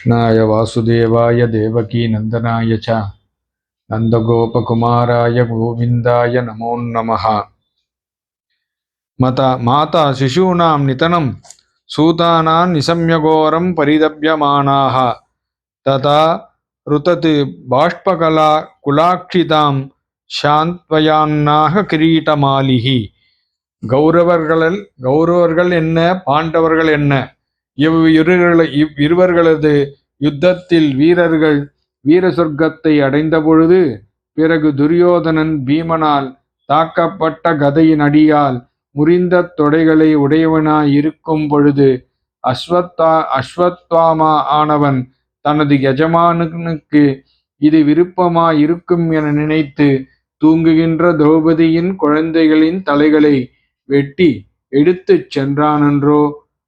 कृष्णाय वासुदेवाय देवकीनन्दनाय च नन्दगोपकुमाराय गोविन्दाय नमो नमः मता माता शिशूनां नितनं सूतानां निशम्यघोरं परिदप्यमानाः तथा रुतत् बाष्पकला कुलाक्षितां சாந்த்வயான்னாக கிரீட்டமாலிகி கௌரவர்கள் கௌரவர்கள் என்ன பாண்டவர்கள் என்ன இவ் இருவர்கள இவ் இருவர்களது யுத்தத்தில் வீரர்கள் வீர சொர்க்கத்தை அடைந்த பொழுது பிறகு துரியோதனன் பீமனால் தாக்கப்பட்ட கதையின் அடியால் முறிந்த தொடைகளை உடையவனாய் இருக்கும் பொழுது அஸ்வத்தா அஸ்வத்வாமா ஆனவன் தனது எஜமானுக்கு இது விருப்பமாய் இருக்கும் என நினைத்து தூங்குகின்ற திரௌபதியின் குழந்தைகளின் தலைகளை வெட்டி எடுத்துச் சென்றானன்றோ?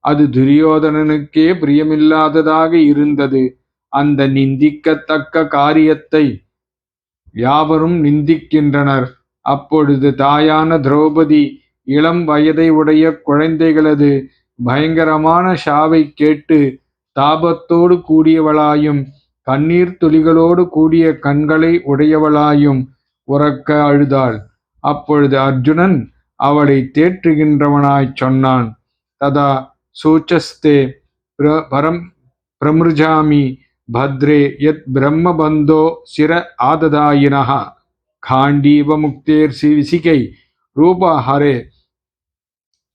அது துரியோதனனுக்கே பிரியமில்லாததாக இருந்தது. அந்த நிந்திக்கத்தக்க காரியத்தை யாவரும் நிந்திக்கின்றனர். அப்பொழுது தாயான திரௌபதி இளம் வயதை உடைய குழந்தைகளது பயங்கரமான ஷாவை கேட்டு தாபத்தோடு கூடியவளாயும் கண்ணீர் துளிகளோடு கூடிய கண்களை உடையவளாயும் உறக்க அழுதாள். அப்பொழுது அர்ஜுனன் அவளை தேற்றுகின்றவனாய்ச் சொன்னான் ததா சூச்சஸ்தே பிர- பரம் பிரமிருஜாமி பத்ரே யத் பிரம்மபந்தோ சிர ஆததாயினः காண்டீவமுக்தேர்சி விசிகை ரூபஹரே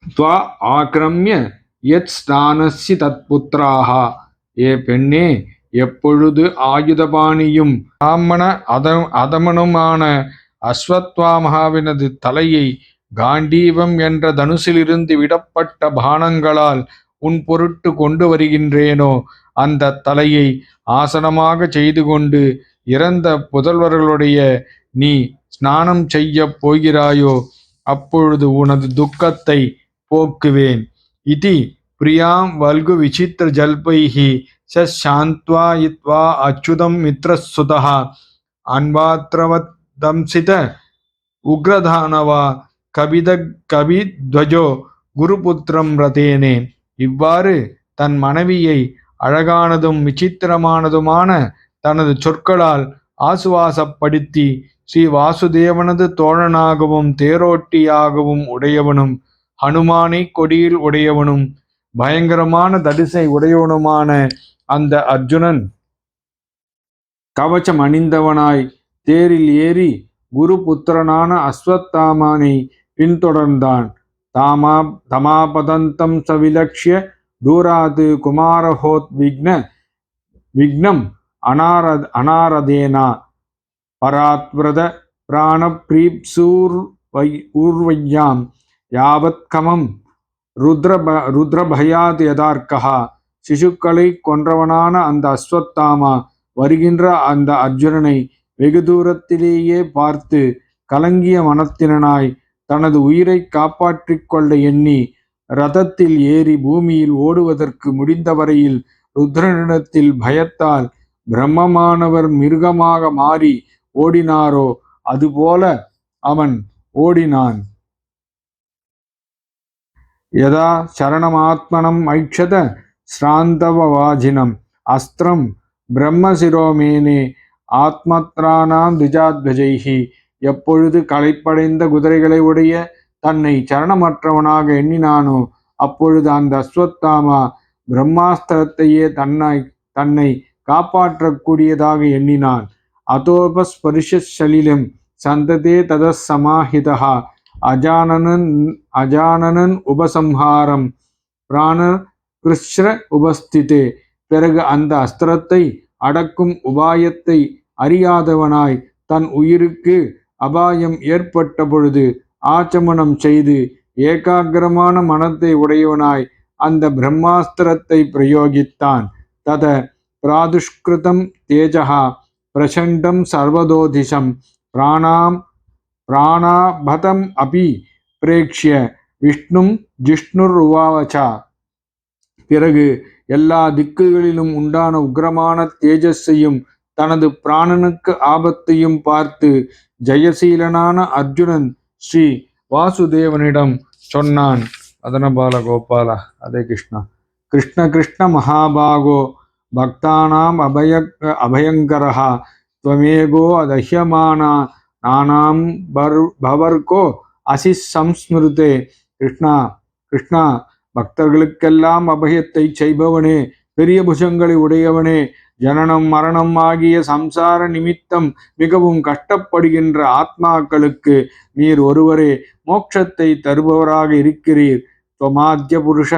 त्वा ஆக்கிரமிய யத் ஸ்தானசி தத்புத்திராக ஏ பெண்ணே எப்பொழுது ஆயுதபாணியும் பிராமண அத அதமனுமான அஸ்வத்வாமகாவினது தலையை காண்டீவம் என்ற தனுசிலிருந்து விடப்பட்ட பானங்களால் உன் பொருட்டு கொண்டு வருகின்றேனோ அந்த தலையை ஆசனமாக செய்து கொண்டு இறந்த புதல்வர்களுடைய நீ ஸ்நானம் செய்யப் போகிறாயோ அப்பொழுது உனது துக்கத்தை போக்குவேன். இதி பிரியாம் வல்கு விசித்திர ஜல்பைஹி சாந்த்வாயித்வா அச்சுதம் மித்ரசுதா அன்பாத்திரவத் தம்சித உக்ரதானவா கபித கபித்வஜோ குருபுத்திரம் ரதேனே. இவ்வாறு தன் மனைவியை அழகானதும் விசித்திரமானதுமான தனது சொற்களால் ஆசுவாசப்படுத்தி ஸ்ரீ வாசுதேவனது தோழனாகவும் தேரோட்டியாகவும் உடையவனும் ஹனுமானை கொடியில் உடையவனும் பயங்கரமான தடிசை உடையவனுமான அந்த அர்ஜுனன் கவச்சம் அணிந்தவனாய் தேரில் ஏறி குரு புத்திரனான அஸ்வத்தாமானை பின்தொடர்ந்தான். தாமா தமாபதந்தம் சவிலக்ஷ்ய தூராது குமாரஹோத் விக்ன விக்னம் அனார அனாரதேனா பராத்விரத பிராணப்ரீப்சூர் வை ஊர்வையாம் யாவத்கமம் ருத்ரப ருத்ரபயாத் யதார்க்கா சிசுக்களை கொன்றவனான அந்த அஸ்வத்தாமா வருகின்ற அந்த அர்ஜுனனை வெகு தூரத்திலேயே பார்த்து கலங்கிய மனத்தினனாய் தனது உயிரை காப்பாற்றிக் கொள்ள எண்ணி ரதத்தில் ஏறி பூமியில் ஓடுவதற்கு முடிந்தவரையில் ருத்ரனிடத்தில் பயத்தால் பிரம்மமானவர் மிருகமாக மாறி ஓடினாரோ அதுபோல அவன் ஓடினான். யதா சரணமாத்மனம் ஐக்ஷத ஸ்ராந்தவவாஜினம் அஸ்திரம் பிரம்மசிரோமேனே ஆத்மத்ரானாம் திஜாத்வஜைஹி எப்பொழுது களைப்படைந்த குதிரைகளை உடைய தன்னை சரணமற்றவனாக எண்ணினானோ அப்பொழுது அந்த அஸ்வத்தாமா பிரம்மாஸ்திரத்தையே தன்னை தன்னை காப்பாற்றக்கூடியதாக எண்ணினான். அதோபஸ்பரிஷலிலம் சந்ததே ததசமாஹிதா அஜானனன் அஜானனன் உபசம்ஹாரம் பிராண கிருஷ்ண உபஸ்திதே. பிறகு அந்த அஸ்திரத்தை அடக்கும் உபாயத்தை அறியாதவனாய் தன் உயிருக்கு அபாயம் ஏற்பட்ட பொழுது ஆச்சமனம் செய்து ஏகாகிரமான மனத்தை உடையவனாய் அந்த பிரம்மாஸ்திரத்தை பிரயோகித்தான். தத பிராதுஷ்கிருதம் தேஜகா பிரசண்டம் சர்வதோதிஷம் பிராணாம் பிராணாபதம் அபி பிரேக்ஷ்ய விஷ்ணும் ஜிஷ்ணுர்வாவச்சா பிறகு எல்லா திக்குகளிலும் உண்டான உக்கிரமான தேஜஸையும் தனது பிராணனுக்கு ஆபத்தையும் பார்த்து ஜெயசீலனான அர்ஜுனன் ஸ்ரீ வாசுதேவனிடம் சொன்னான். அதனபால கோபால அதே கிருஷ்ணா. கிருஷ்ண கிருஷ்ண மகாபாகோ பக்தானாம் அபய அபயங்கரா துவமேகோ அதஹ்யமானா நானாம் பர் பவர்கோ அசி சம்ஸ்மிருதே கிருஷ்ணா கிருஷ்ணா பக்தர்களுக்கெல்லாம் அபயத்தை செய்பவனே பெரிய புஷங்களை உடையவனே ஜனனம் மரணம் ஆகிய சம்சார நிமித்தம் மிகவும் கஷ்டப்படுகின்ற ஆத்மாக்களுக்கு நீர் ஒருவரே மோட்சத்தை தருபவராக இருக்கிறீர். துவமாத்திய புருஷ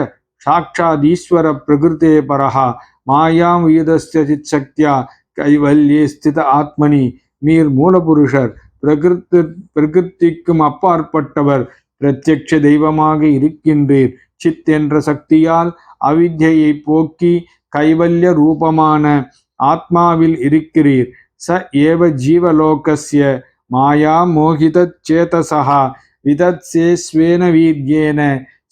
சாட்சாத் ஈஸ்வர பிரகிருத்தே பரஹா மாயாம் வியுதஸ்தித் சக்தியா கைவல்யே ஸ்தித ஆத்மனி. நீர் மூலபுருஷர் பிரகிருத்து பிரகிருத்திக்கும் அப்பாற்பட்டவர் பிரத்யட்ச தெய்வமாக இருக்கின்றீர். சித் என்ற சக்தியால் அவித்யை போக்கி கைவல்ய ரூபமான ஆத்மாவில் இருக்கிறீர். ச ஏவ ஜீவலோகஸ்ய மாயா மோகித சேதசா விதத்சே ஸ்வேன வீர்யேன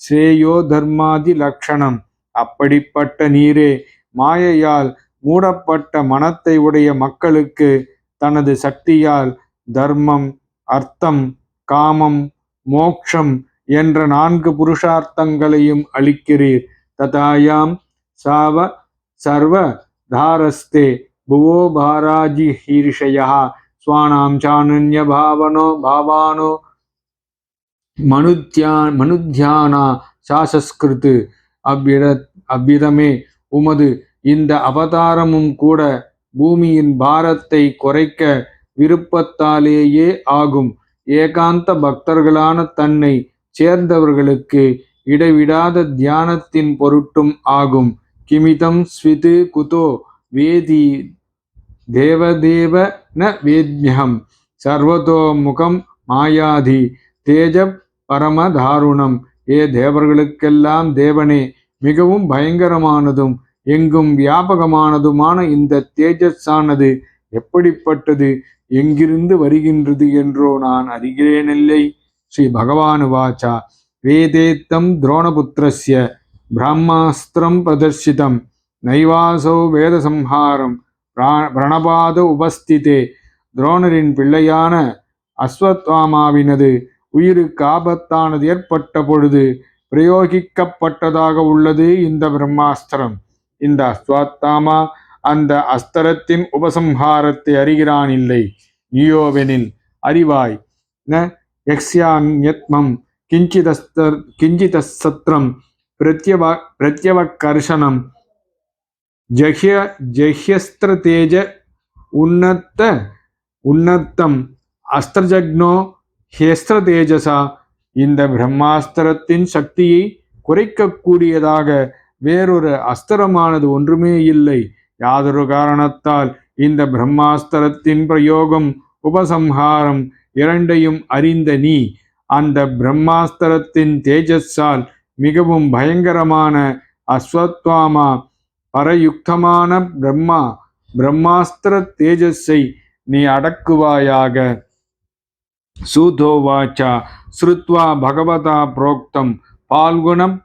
ஸ்ரேயோ தர்மாதி லக்ஷணம். அப்படிப்பட்ட நீரே மாயையால் மூடப்பட்ட மனத்தை உடைய மக்களுக்கு தனது சக்தியால் தர்மம் அர்த்தம் காமம் மோக்ஷம் என்ற நான்கு புருஷார்த்தங்களையும் அளிக்கிறீர். ததாயாம் சாவ சர்வ தாரஸ்தே புவோ பாராஜி ஹீர்ஷயா சுவாணாம் சானன்ய பாவனோ பாவானோ மனுத்யா மனுத்யானா சாசஸ்கிருத்து அவ்விட அவ்விதமே உமது இந்த அவதாரமும் கூட பூமியின் பாரத்தை குறைக்க விருப்பத்தாலேயே ஆகும். ஏகாந்த பக்தர்களான தன்னை சேர்ந்தவர்களுக்கு இடைவிடாத தியானத்தின் பொருட்டும் ஆகும். கிமிதம் ஸ்விது குதோ வேதி தேவதேவ ந வேத்யம் சர்வதோ முகம் மாயாதி தேஜ பரமதாருணம். ஏ தேவர்களுக்கெல்லாம் தேவனே மிகவும் பயங்கரமானதும் எங்கும் வியாபகமானதுமான இந்த தேஜஸானது எப்படிப்பட்டது எங்கிருந்து வருகின்றது என்றோ நான் அறிகிறேனில்லை. ஸ்ரீ பகவானு வாச்சா. வேதேத்தம் துரோணபுத்திரஸ்ய. பிரம்மாஸ்திரம் பிரதர்ஷிதம் நைவாசோ வேதசம்ஹாரம் பிரணபாத உபஸ்திதே துரோணரின் பிள்ளையான அஸ்வத்வாமாவினது உயிருக்கு ஆபத்தானது ஏற்பட்ட பொழுது பிரயோகிக்கப்பட்டதாக உள்ளது இந்த பிரம்மாஸ்திரம். இந்த அஸ்வத்தாமா அந்த அஸ்திரத்தின் உபசம்ஹாரத்தை அறிகிறான் இல்லை. நியோவெனில் அறிவாய். ந யக்ஸ்யான்யத்மம் கிஞ்சிதஸ்தர் கிஞ்சிதசத்திரம் பிரத்யவ பிரத்யவக்கர்ஷனம் ஜஹ்ய ஜஹ்யஸ்திர தேஜ உன்னத்த உன்னத்தம் அஸ்திரஜக்னோ ஹேஸ்திர தேஜசா இந்த பிரம்மாஸ்திரத்தின் சக்தியை குறைக்கக்கூடியதாக வேறொரு அஸ்திரமானது ஒன்றுமே இல்லை. யாதொரு காரணத்தால் இந்த பிரம்மாஸ்திரத்தின் பிரயோகம் உபசம்ஹாரம் இரண்டையும் அறிந்த நீ அந்த பிரம்மாஸ்திரத்தின் தேஜஸால் மிகவும் பயங்கரமான அஸ்வத்வாமா பரயுக்தமான பிரம்மா பிரம்மாஸ்திர தேஜஸை நீ அடக்குவாயாக. சூதோவாச்சா ஸ்ருத்வா பகவதா புரோக்தம் பால்குணம்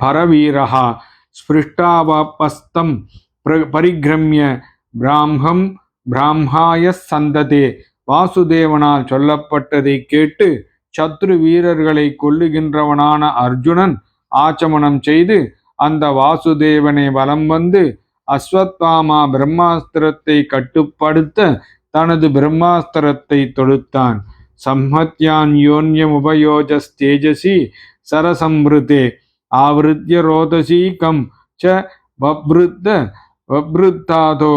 பரவீரः ஸ்பிருஷ்டாவாபஸ்தம் பிர- பரிக்கிரமிய பிராமம் பிராமாய சந்ததே. வாசுதேவனால் சொல்லப்பட்டதை கேட்டு சத்ரு வீரர்களை கொல்லுகின்றவனான அர்ஜுனன் ஆச்சமனம் செய்து அந்த வாசுதேவனை வலம் வந்து அஸ்வத்வாமா பிரம்மாஸ்திரத்தை கட்டுப்படுத்த தனது பிரம்மாஸ்திரத்தை தொடுத்தான். சம்ஹத்யான் யோன்யம் உபயோஜஸ்தேஜசி சரசம்ருதே ஆவருத்திய ரோதசீகம் ச வப்ருத்த வப்ருத்தாதோ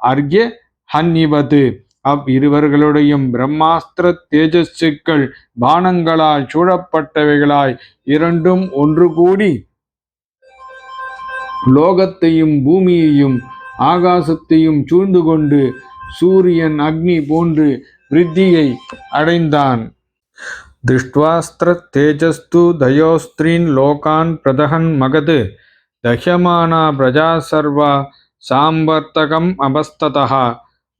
அர்க்ய ஹன்னிவது. அவ் இருவர்களுடையும் பிரம்மாஸ்திர தேஜஸ்துக்கள் பானங்களால் சூழப்பட்டவைகளாய் இரண்டும் ஒன்று கூடி லோகத்தையும் பூமியையும் ஆகாசத்தையும் சூழ்ந்து கொண்டு சூரியன் அக்னி போன்று விருத்தியை அடைந்தான். திருஷ்டுவாஸ்திர தேஜஸ்து தயோஸ்திரீன் லோகான் பிரதகன் மகது தஹ்யமானா பிரஜா சர்வா சாம்பர்த்தகம் அபஸ்ததா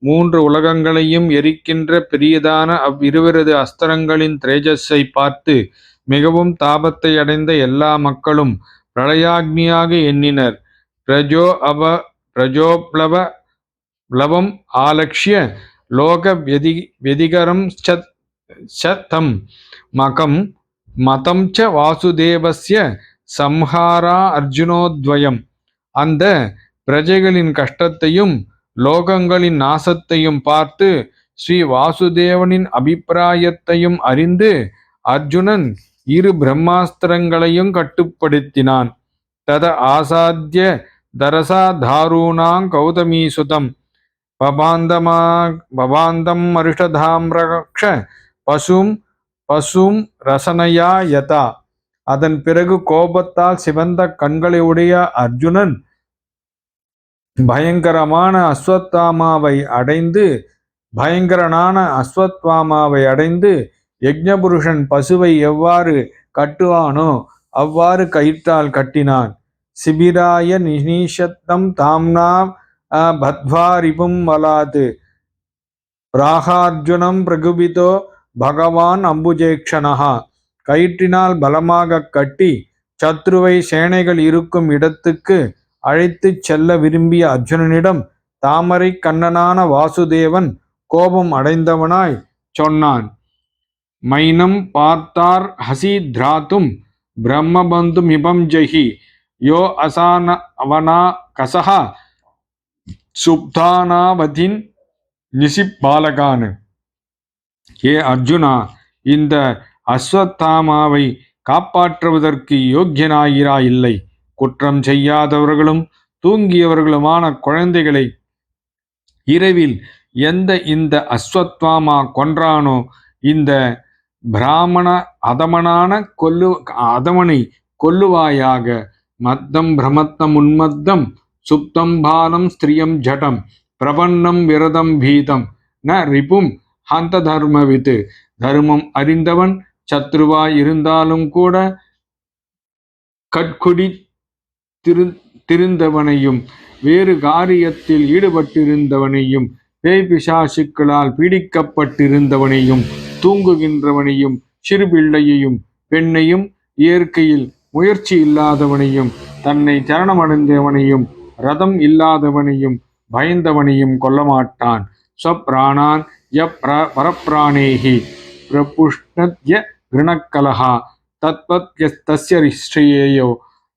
மூன்று உலகங்களையும் எரிக்கின்ற பெரியதான அவ்விருவரது அஸ்திரங்களின் திரேஜஸை பார்த்து மிகவும் தாபத்தை அடைந்த எல்லா மக்களும் பிரளயாக்னியாக எண்ணினர். பிரஜோ அப பிரஜோப்ளவ பிளவம் ஆலக்ஷ்ய லோக வெதி வெதிகரம் சத் சதம் மகம் மதம் ச வாசுதேவசிய சம்ஹாரா அர்ஜுனோத்வயம். அந்த பிரஜைகளின் கஷ்டத்தையும் லோகங்களின் நாசத்தையும் பார்த்து ஸ்ரீ வாசுதேவனின் அபிப்பிராயத்தையும் அறிந்து அர்ஜுனன் இரு பிரம்மாஸ்திரங்களையும் கட்டுப்படுத்தினான். தத ஆசாத்திய தரசா தாரூணாங் கௌதமீசுதம். பபாந்தமா பபாந்தம் மருஷதாம்ரக்ஷ பசும் பசும் ரசனையா யதா. அதன் பிறகு கோபத்தால் சிவந்த கண்களை உடைய அர்ஜுனன் பயங்கரமான அஸ்வத்தாமாவை அடைந்து பயங்கரனான அஸ்வத்வாமாவை அடைந்து யஜ்ஞபுருஷன் பசுவை எவ்வாறு கட்டுவானோ அவ்வாறு கயிற்றால் கட்டினான். சிபிராய நிஷத்தம் தாம்னா பத்வாரிபும் வலாது. ராகார்ஜுனம் பிரகுபிதோ பகவான் அம்புஜேக்ஷனஹா. கயிற்றினால் பலமாக கட்டி சத்ருவை சேனைகள் இருக்கும் இடத்துக்கு அழைத்துச் செல்ல விரும்பிய அர்ஜுனனிடம் தாமரை கண்ணனான வாசுதேவன் கோபம் அடைந்தவனாய் சொன்னான். மைனம் பார்த்தார் ஹசி திராத்தும் பிரம்மபந்து மிபம் ஜஹி யோ அசான அவனா கசஹா சுப்தானாவதின் நிசிப்பாலகான். ஏ அர்ஜுனா இந்த அஸ்வத்தாமாவை காப்பாற்றுவதற்கு யோக்கியனாயிரா இல்லை குற்றம் செய்யாதவர்களும் தூங்கியவர்களுமான குழந்தைகளை இரவில் எந்த இந்த அஸ்வத்வாமா கொன்றானோ இந்த பிராமண அதமனான கொல்லு அதமனை கொல்லுவாயாக. மத்தம் பிரமத்தம் உன்மத்தம் சுப்தம் பானம் ஸ்திரியம் ஜடம் பிரபன்னம் விரதம் பீதம். ந ரிபும் ஹந்த தர்மவித்து. தர்மம் அறிந்தவன் சத்ருவாய் இருந்தாலும் கூட கட்குடி திரு திருந்தவனையும் வேறு காரியத்தில் ஈடுபட்டிருந்தவனையும் பேய் பிசாசுக்களால் பீடிக்கப்பட்டிருந்தவனையும் தூங்குகின்றவனையும் சிறுபிள்ளையையும் பெண்ணையும் இயற்கையில் முயற்சி இல்லாதவனையும் தன்னை சரணமடைந்தவனையும் ரதம் இல்லாதவனையும் பயந்தவனையும் கொல்லமாட்டான். ஸ்வப்ராணான் ய பிர- பிரபுஷ்ணத்ய கிருணக்கலஹா தத்வத் தஸ்ய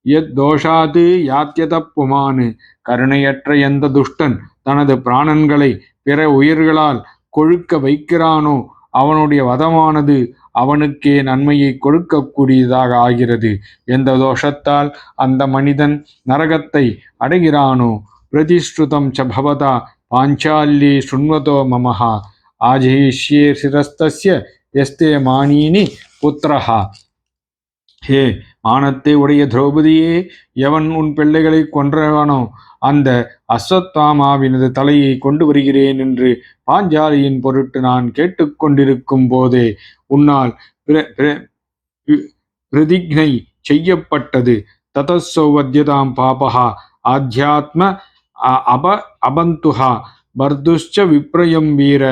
ஸ்ரீயேயோ யத் தோஷாது யாத்தியத புமானு. கருணையற்ற எந்த துஷ்டன் தனது பிராணன்களை பிற உயிர்களால் கொழுக்க வைக்கிறானோ அவனுடைய வதமானது அவனுக்கே நன்மையை கொடுக்கக்கூடியதாக ஆகிறது. எந்த தோஷத்தால் அந்த மனிதன் நரகத்தை அடைகிறானோ பிரதிஷ்ருதம் ச பவதா பாஞ்சால்யே சுண்வதோ மமஹா. ஆஜயிஷ்யே சிரஸ்தஸ்ய எஸ்தே மானீனி புத்திரஹா. ஹே ஆனத்தை உடைய திரௌபதியே எவன் உன் பிள்ளைகளை கொன்றவனோ அந்த அஸ்வத்தாமாவினது தலையை கொண்டு வருகிறேன் என்று பாஞ்சாலியின் பொருட்டு நான் கேட்டுக்கொண்டிருக்கும் போதே உன்னால் பிர- பிர- செய்யப்பட்டது. ததசௌவத்யதாம் பாபஹா ஆத்தியாத்ம அ- அப அபந்துஹா பர்துஷ்ச விப்ரயம் வீர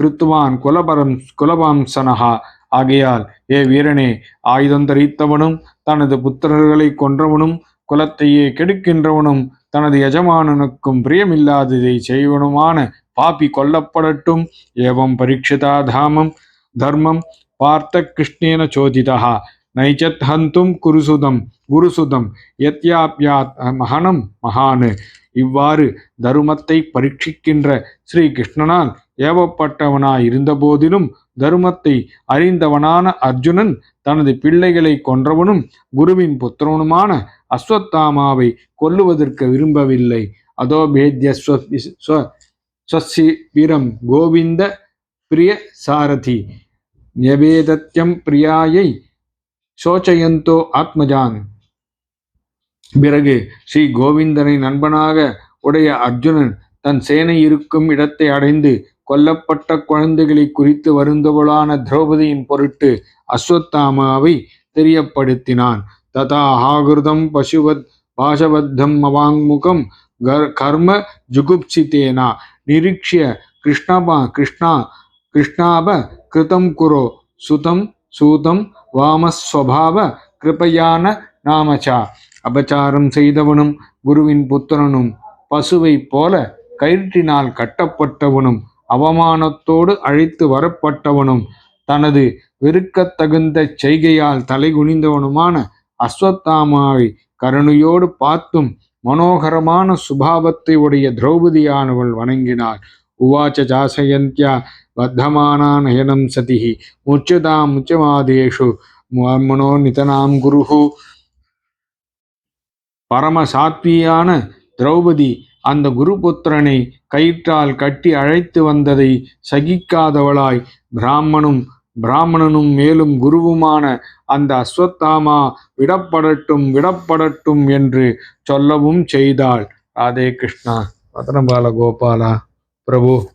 கிருத்துவான் குலபரம் குலவாம்சனஹா ஆகையால் ஏ வீரனே ஆயுதம் தரித்தவனும் தனது புத்திரர்களை கொன்றவனும் குலத்தையே கெடுக்கின்றவனும் தனது எஜமானனுக்கும் பிரியமில்லாததை செய்வனுமான பாப்பி கொல்லப்படட்டும். ஏவம் பரீட்சிதா தாமம் தர்மம் பார்த்த கிருஷ்ணேன சோதிதா நைச்சத் ஹந்தும் குருசுதம் குருசுதம் யத்யாப்யாத் மகனம் மகானு. இவ்வாறு தருமத்தை பரீட்சிக்கின்ற ஸ்ரீ கிருஷ்ணனால் ஏவப்பட்டவனாய் இருந்தபோதிலும் தருமத்தை அறிந்தவனான அர்ஜுனன் தனது பிள்ளைகளை கொன்றவனும் குருவின் புத்திரனுமான அஸ்வத்தாமாவை கொல்லுவதற்கு விரும்பவில்லை. அதோ பேத்ய ஸ்வ- ஸ்வசி வீரம் கோவிந்த பிரிய சாரதி நியவேதத்யம் பிரியாயை சோச்சயந்தோ ஆத்மஜான். பிறகு ஸ்ரீ கோவிந்தனை நண்பனாக உடைய அர்ஜுனன் தன் சேனை இருக்கும் இடத்தை அடைந்து கொல்லப்பட்ட குழந்தைகளை குறித்து வருந்தவளான திரௌபதியின் பொருட்டு அஸ்வத்தாமாவை தெரியப்படுத்தினான். ததா ஆகிருதம் பசுவத் பாஷவத்தம் அவாங்முகம் கர்- கர்ம ஜுகுப்சிதேனா நிரீக்ஷிய கிருஷ்ணபா கிருஷ்ணா கிருஷ்ணாப கிருதம் குரோ சுதம் சூதம் வாமஸ்வபாவ கிருபையான நாமச்சா. அபச்சாரம் செய்தவனும் குருவின் புத்திரனும் பசுவைப் போல கயிற்றினால் கட்டப்பட்டவனும் அவமானத்தோடு அழைத்து வரப்பட்டவனும் தனது வெறுக்கத்தகுந்த செய்கையால் தலைகுனிந்தவனுமான அஸ்வத்தாமாவை கருணையோடு பார்த்தும் மனோகரமான சுபாவத்தை உடைய திரௌபதியானவள் வணங்கினாள். உவாச்ச ஜாசயந்தியா வத்தமானா நயனம் சதிஹி. முச்சதாம் முச்சமாதேஷு மனோ நிதனாம் குருஹு. பரமசாத்வியான திரௌபதி அந்த குருபுத்திரனை கயிற்றால் கட்டி அழைத்து வந்ததை சகிக்காதவளாய் பிராமணும் பிராமணனும் மேலும் குருவுமான அந்த அஸ்வத்தாமா விடப்படட்டும் விடப்படட்டும் என்று சொல்லவும் செய்தாள். ராதே கிருஷ்ணா. ரத்னபால கோபாலா. பிரபு.